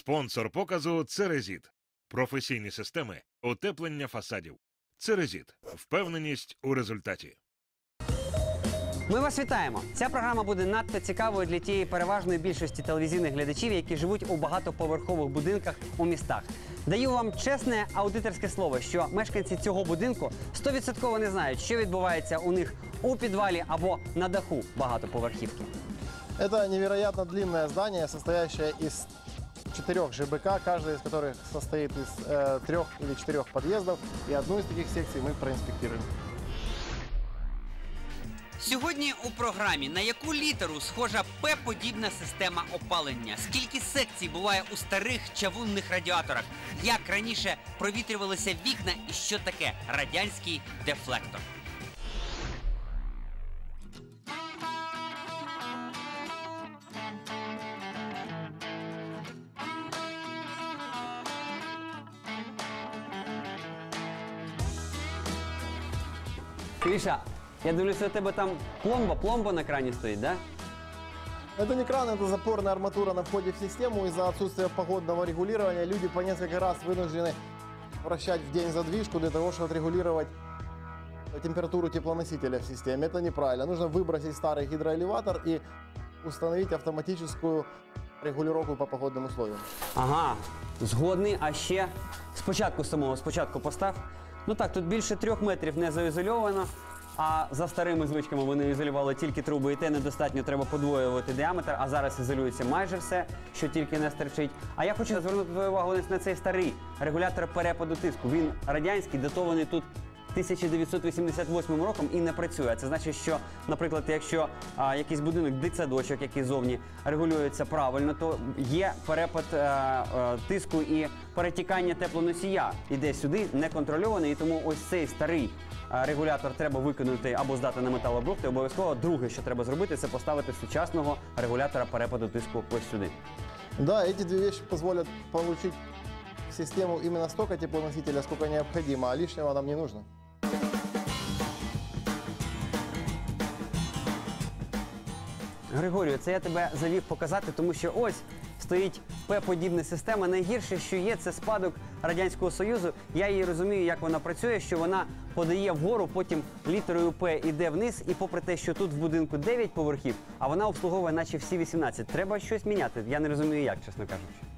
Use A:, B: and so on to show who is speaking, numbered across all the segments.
A: Спонсор показу Церезіт. Професійні системи утеплення фасадів. Церезіт. Впевненість у результаті.
B: Ми вас вітаємо. Ця програма буде надто цікавою для тієї переважної більшості телевізійних глядачів, які живуть у багатоповерхових будинках у містах. Даю вам чесне аудиторське слово, що мешканці цього будинку 100% не знають, що відбувається у них у підвалі або на даху багатоповерхівки.
C: Это невероятно длинное здание, состоящее из четырех ЖБК, каждый из которых состоит из э, трех или четырех подъездов. И одну из таких секций мы проинспектируем.
B: Сьогодні у програмі на яку літеру схожа П-подібна система опалення? Скільки секцій буває у старих чавунних радіаторах? Як раніше провітрювалися вікна і що таке радянський дефлектор? Криша, я дивлюся, у тебе там пломба, пломба на крані стоїть, да?
C: Это не кран, это запорная арматура на входе в систему. Из-за отсутствия погодного регулирования люди по несколько раз вынуждены вращать в день задвижку для того, чтобы отрегулировать температуру теплоносителя в системе. Это неправильно. Нужно выбросить старый гидроэлеватор и установить автоматическую регулировку по погодным условиям.
B: Ага, згодний, а ще спочатку самого, спочатку постав. Ну так, тут більше трьох метрів не заізольовано. А за старими звичками вони ізолювали тільки труби, і те недостатньо треба подвоювати діаметр, а зараз ізолюється майже все, що тільки не стерчить. А я хочу звернути твою увагу на цей старий регулятор перепаду тиску. Він радянський, датований тут 1988 роком і не працює. Це значить, що, наприклад, якщо а, якийсь будинок, дитсадочок, який зовні регулюється правильно, то є перепад е, е, тиску і перетікання теплоносія іде сюди неконтрольований. І тому ось цей старий е, регулятор треба викинути або здати на металобрухт. І обов'язково друге, що треба зробити, це поставити сучасного регулятора перепаду тиску ось сюди.
C: Да, эти две вещи позволят получить в систему именно столько теплоносителя, сколько необходимо, а лишнего нам не нужно.
B: Григорію, це я тебе завів показати, тому що ось стоїть П-подібна система. Найгірше, що є, це спадок Радянського Союзу. Я її розумію, як вона працює, що вона подає вгору, потім літерою П іде вниз, і попри те, що тут в будинку 9 поверхів, а вона обслуговує наче всі 18. Треба щось міняти. Я не розумію, як, чесно кажучи.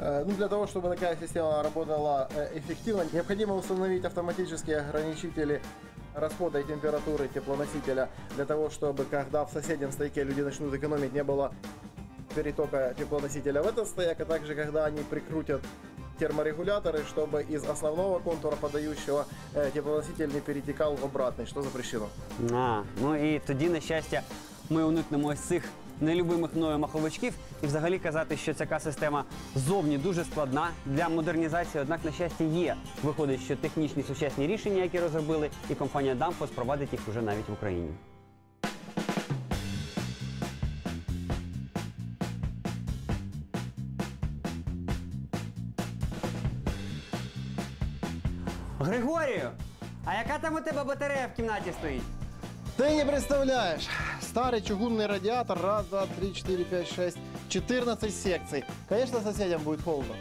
C: Э, Ну, для того, чтобы такая система работала э, эффективно, необходимо установить автоматические ограничители расхода и температуры теплоносителя для того, чтобы когда в соседнем стояке люди начнут экономить, не было перетока теплоносителя в этот стояк, а также когда они прикрутят терморегуляторы, чтобы из основного контура подающего э, теплоноситель не перетекал в обратный, что запрещено.
B: А, ну і тоді, на щастя, ми уникнемо ось цих нелюбимих мною маховичків і взагалі казати, що ця система зовні дуже складна для модернізації. Однак, на щастя, є. Виходить, що технічні сучасні рішення, які розробили, і компанія Danfoss провадить їх уже навіть в Україні. Григорію, а яка там у тебе батарея в кімнаті стоїть?
C: Ты не представляешь Старый чугунный радиатор. Раз, два, три, четыре, пять, шесть. 14 секций. Конечно, соседям будет холодно.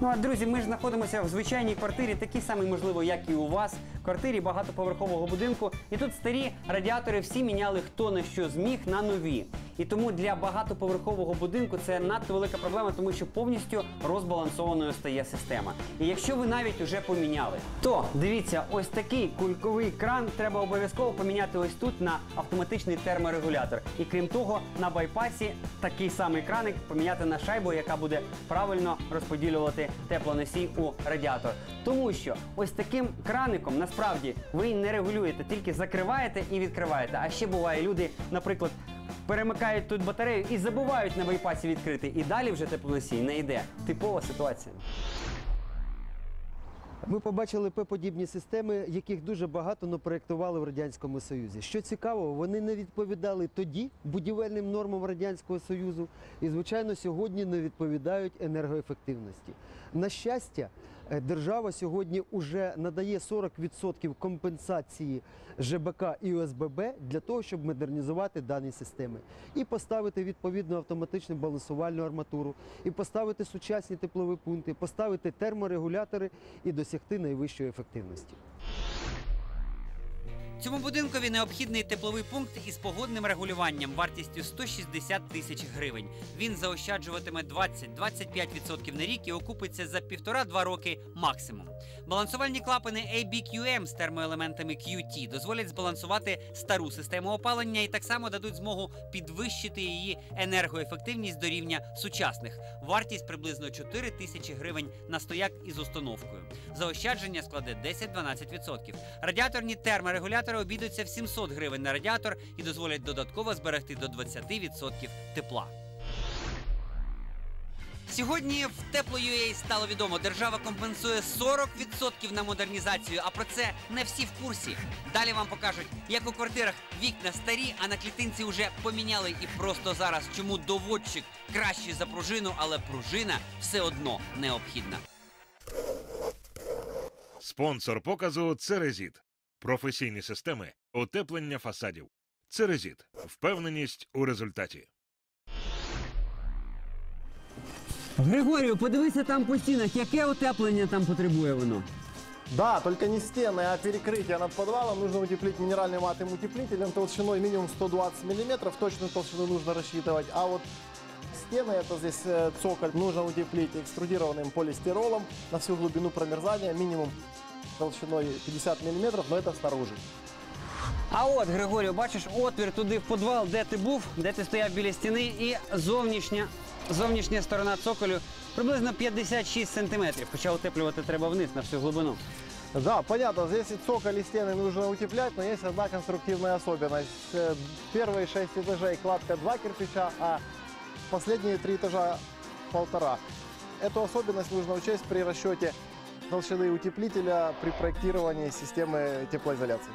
B: Ну а друзі, ми ж знаходимося в звичайній квартирі, такій самій, можливо, як і у вас, в квартирі багатоповерхового будинку. І тут старі радіатори всі міняли хто на що зміг на нові. І тому для багатоповерхового будинку це надто велика проблема, тому що повністю розбалансованою стає система. І якщо ви навіть уже поміняли, то дивіться, ось такий кульковий кран треба обов'язково поміняти ось тут на автоматичний терморегулятор. І крім того, на байпасі такий самий краник поміняти на шайбу, яка буде правильно розподілювати теплоносій у радіатор. Тому що ось таким краником насправді ви не регулюєте, тільки закриваєте і відкриваєте. А ще буває люди, наприклад. Перемикають тут батарею і забувають на байпасі відкрити. І далі вже теплоносій не йде. Типова ситуація.
D: Ми побачили П-подібні системи, яких дуже багато напроєктували в Радянському Союзі. Що цікаво, вони не відповідали тоді будівельним нормам Радянського Союзу і, звичайно, сьогодні не відповідають енергоефективності. На щастя, Держава сьогодні вже надає 40% компенсації ЖБК і ОСББ для того, щоб модернізувати дані системи. І поставити відповідну автоматичну балансувальну арматуру, і поставити сучасні теплові пункти, поставити терморегулятори і досягти найвищої ефективності.
B: Цьому будинкові необхідний тепловий пункт із погодним регулюванням вартістю 160 тисяч гривень. Він заощаджуватиме 20-25% на рік і окупиться за півтора-два роки максимум. Балансувальні клапани ABQM з термоелементами QT дозволять збалансувати стару систему опалення і так само дадуть змогу підвищити її енергоефективність до рівня сучасних. Вартість приблизно 4 тисячі гривень на стояк із установкою. Заощадження складе 10-12%. Радіаторні терморегулятори обійдуться в 700 гривень на радіатор і дозволять додатково зберегти до 20% тепла. Сьогодні в тепло.ua стало відомо, держава компенсує 40% на модернізацію, а про це не всі в курсі. Далі вам покажуть, як у квартирах вікна старі, а на клітинці вже поміняли і просто зараз, чому доводчик кращий за пружину, але пружина все одно необхідна.
A: Спонсор показу Церезіт Професійні системи утеплення фасадів. Церезіт. Впевненість у результаті.
B: Григорію, подивися там по стінах, яке утеплення там потребує воно.
C: Да, только не стены, а перекрытие над подвалом. Нужно утеплить минеральным матовым утеплителем толщиной минимум 120 миллиметров. Точную толщину нужно рассчитывать. А вот стены, это здесь э, цоколь, нужно утеплить экструдированным полистиролом на всю глубину промерзания. Минимум толщиной 50 миллиметров, но это снаружи.
B: А от, Григорію, бачиш отвір туди в підвал, де ти був, де ти стояв біля стіни, і зовнішня, зовнішня сторона цоколю приблизно 56 сантиметрів. Хоча утеплювати треба вниз на всю глибину.
C: Да, понятно, здесь и цоколь, и стены нужно утеплять, но есть одна конструктивная особенность. Э, Первые шесть этажей кладка два кирпича, а последние три этажа полтора. Эту особенность нужно учесть при расчете толщины утеплителя при проектировании системы теплоизоляции.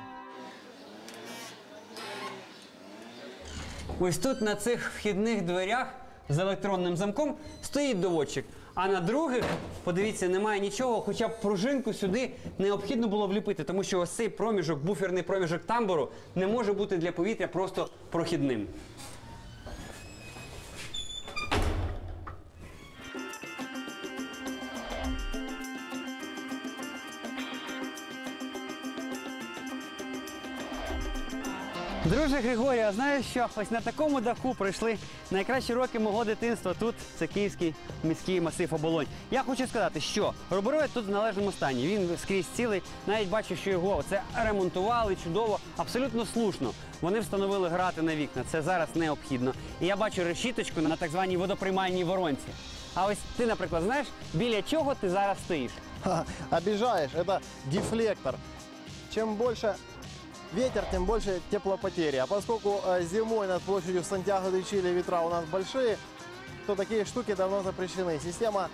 B: Ось тут на цих вхідних дверях з електронним замком стоїть доводчик. А на других, подивіться, немає нічого, хоча б пружинку сюди необхідно було вліпити, тому що ось цей проміжок, буферний проміжок тамбуру не може бути для повітря просто прохідним. Друже Григорій, а знаєш що? Ось на такому даху пройшли найкращі роки мого дитинства. Тут це київський міський масив оболонь. Я хочу сказати, що роборовець тут в належному стані. Він скрізь цілий. Навіть бачу, що його це ремонтували чудово, абсолютно слушно. Вони встановили грати на вікна. Це зараз необхідно. І я бачу решіточку на так званій водоприймальній воронці. А ось ти, наприклад, знаєш, біля чого ти зараз стоїш?
C: Ха, Обижаешь, это дефлектор. Чем больше ветер, тем больше теплопотери. А поскольку э, зимой над площадью Сантьяго де Чили ветра у нас большие, то такие штуки давно запрещены. Система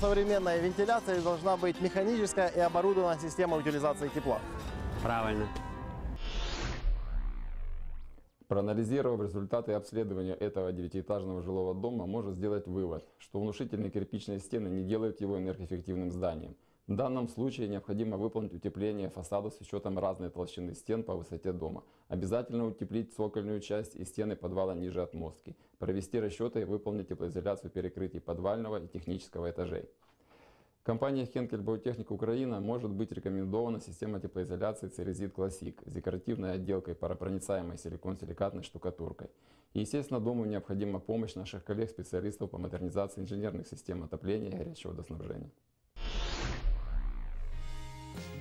C: современной вентиляции должна быть механическая и оборудована системой утилизации тепла.
B: Правильно.
E: Проанализировав результаты обследования этого девятиэтажного жилого дома, можно сделать вывод, что внушительные кирпичные стены не делают его энергоэффективным зданием. В данном случае необходимо выполнить утепление фасада с учетом разной толщины стен по высоте дома. Обязательно утеплить цокольную часть и стены подвала ниже отмостки. Провести расчеты и выполнить теплоизоляцию перекрытий подвального и технического этажей. Компания Henkel Biotechnik Украина может быть рекомендована система теплоизоляции Ceresit Classic с декоративной отделкой паропроницаемой силикон-силикатной штукатуркой. И, естественно, дому необходима помощь наших коллег-специалистов по модернизации инженерных систем отопления и горячего водоснабжения.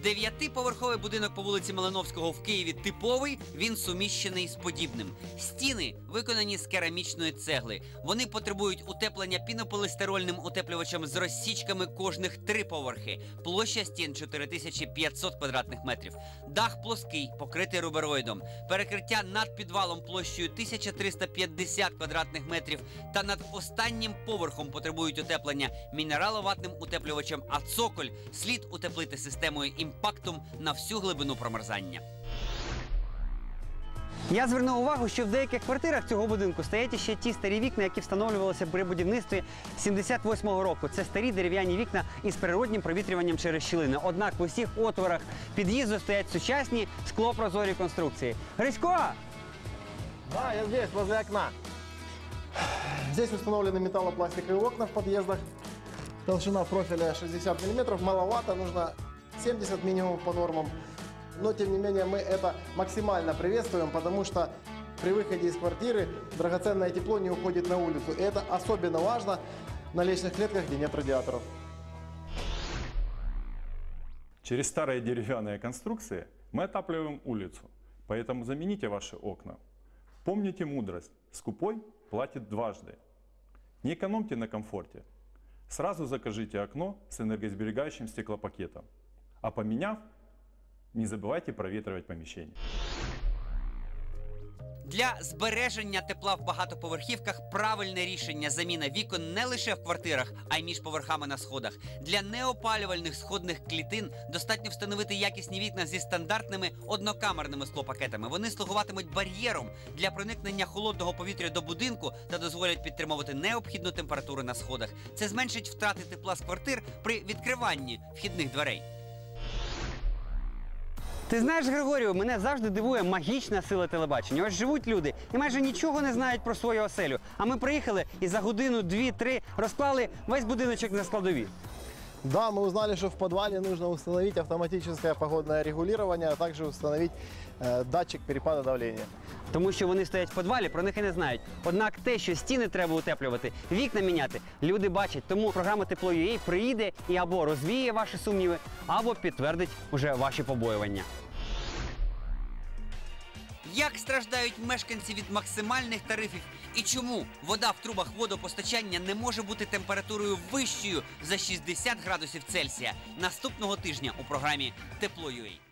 B: Дев'ятиповерховий будинок по вулиці Малиновського в Києві типовий. Він суміщений з подібним. Стіни виконані з керамічної цегли. Вони потребують утеплення пінополістирольним утеплювачем з розсічками кожних три поверхи. Площа стін 4500 квадратних метрів. Дах плоский, покритий рубероїдом. Перекриття над підвалом площею 1350 квадратних метрів. Та над останнім поверхом потребують утеплення мінераловатним утеплювачем, а цоколь слід утеплити системою імпактум на всю глибину промерзання. Я звернув увагу, що в деяких квартирах цього будинку стоять ще ті старі вікна, які встановлювалися при будівництві 78-го року. Це старі дерев'яні вікна із природнім провітрюванням через щілини. Однак в усіх отворах під'їзду стоять сучасні склопрозорі конструкції. Грисько!
C: Да, я здесь, возле окна. Здесь установлены металлопластиковые окна в подъездах. Толщина профиля 60 мм, маловато, нужно 70 минимум по нормам. Но, тем не менее, мы это максимально приветствуем, потому что при выходе из квартиры драгоценное тепло не уходит на улицу. И это особенно важно на лестничных клетках, где нет радиаторов.
F: Через старые деревянные конструкции мы отапливаем улицу, поэтому замените ваши окна. Помните мудрость, скупой платит дважды. Не экономьте на комфорте. Сразу закажите окно с энергосберегающим стеклопакетом. А поменяв, не забывайте проветривать помещение.
B: Для збереження тепла в багатоповерхівках правильне рішення заміна вікон не лише в квартирах, а й між поверхами на сходах. Для неопалювальних сходних клітин достатньо встановити якісні вікна зі стандартними однокамерними склопакетами. Вони слугуватимуть бар'єром для проникнення холодного повітря до будинку та дозволять підтримувати необхідну температуру на сходах. Це зменшить втрати тепла з квартир при відкриванні вхідних дверей. Ти знаєш, Григорію, мене завжди дивує магічна сила телебачення. Ось живуть люди і майже нічого не знають про свою оселю. А ми приїхали і за годину, дві-три розклали весь будиночок на складові.
C: Да, мы узнали, что в подвале нужно установить автоматическое погодное регулирование, а также установить э, датчик перепада давления.
B: Тому що вони стоять в подвалі, про них і не знають. Однак те, що стіни треба утеплювати, вікна міняти, люди бачать. Тому програма Тепло.ua приїде і або розвіє ваші сумніви, або підтвердить уже ваші побоювання. Як страждають мешканці від максимальних тарифів і чому вода в трубах водопостачання не може бути температурою вищою за 60 градусів Цельсія наступного тижня у програмі Тепло.ua.